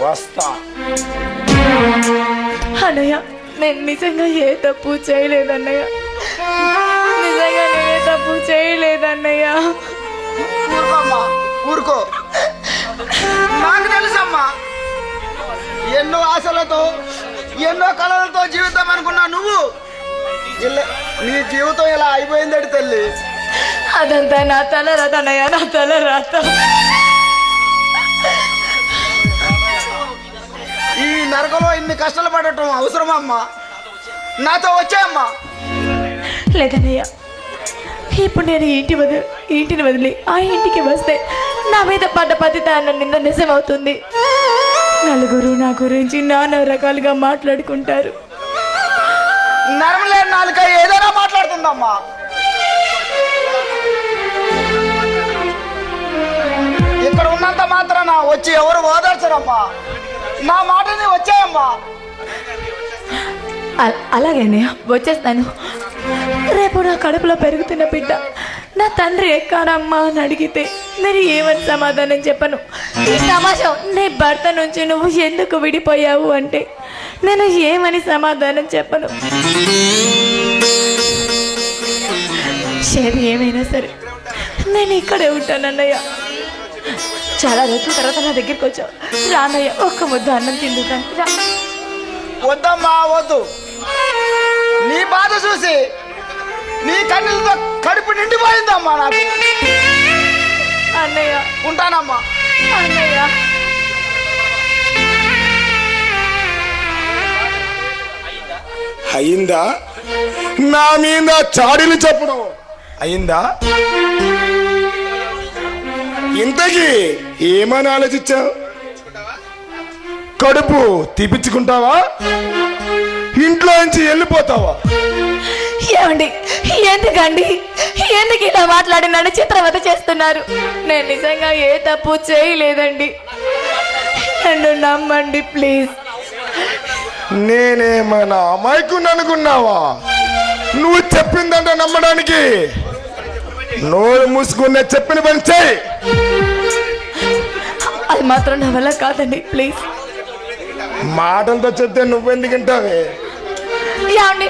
వస్తా. అన్నయ్య నేను నిజంగా ఏ తప్పు చేయలేదన్నయ్య. నిజంగా నేను తప్పు చేయలేదన్నయ్య. ఊరుకోమ్మా ఊరుకో. నాకు తెలుసమ్మా ఎన్నో ఆశలతో ఎన్నో కళలతో జీవితం అనుకున్నా నువ్వు. నీ జీవితం ఇలా అయిపోయిందడి తల్లి? అదంతా నా తల రాత నా తల రాత. ఇన్ని కష్టాలు పడటం అవసరమా అమ్మా? నాతో వచ్చాయమ్మా లేదన్నయ్య ఇప్పుడు నేను ఇంటి వదిలి ఇంటిని వదిలి ఆ ఇంటికి వస్తే నా మీద పడ్డ పతిత అన్న నింద నిజమవుతుంది. నలుగురు నా గురించి నానా రకాలుగా మాట్లాడుకుంటారు. నరమలేని నాలుక ఏదైనా మాట్లాడుతుందమ్మా. ఇక్కడ ఉన్నంత మాత్రాన వచ్చి ఎవరు ఓదార్చరమ్మా? నా మాటని వచ్చాయమ్మా. అ- అలాగే అన్నయ్య వచ్చేస్తాను. రేపు నా కడుపులో పెరుగుతున్న బిడ్డ నా తండ్రి ఎక్కారమ్మా అని అడిగితే నేను ఏమని సమాధానం చెప్పను? ఈ సమాజం నీ భర్త నుంచి నువ్వు ఎందుకు విడిపోయావు అంటే నేను ఏమని సమాధానం చెప్పను? సరే ఏమైనా సరే నేను ఇక్కడే ఉంటాను చాలా రోజుల తర్వాత నా దగ్గరికి వచ్చావు. రానయ్య ఒక్క ముద్ద అన్నం రా. వద్దమ్మా వద్దు. నీ బాధ చూసి నీ కన్నులతో కడుపు నిండిపోయిందమ్మా నాకు. అన్నయ్య. ఉంటానమ్మా. అన్నయ్య. అయిందా? నా మీద చాడీలు చెప్పడం. అయిందా? ఇంతకీ ఏమని ఆలోచించావు? కడుపు తీపించుకుంటావా ఇంట్లో నుంచి వెళ్ళిపోతావా? ఏమండి ఎందుకండి? ఎందుకు ఇలా మాట్లాడి నన్ను చిత్రవత చేస్తున్నారు? నేను నిజంగా ఏ తప్పు చేయలేదండి. నన్ను నమ్మండి ప్లీజ్. నేనేమైనా అమాయకుని అనుకున్నావా? నువ్వు చెప్పిందంటే నమ్మడానికి నోరు మూసుకునే చెప్పిన పని చేయి అది మాత్రం నా వల్ల కాదండి ప్లీజ్ మాటలతో చెప్తే నువ్వెందుకంటావే ఏమండి?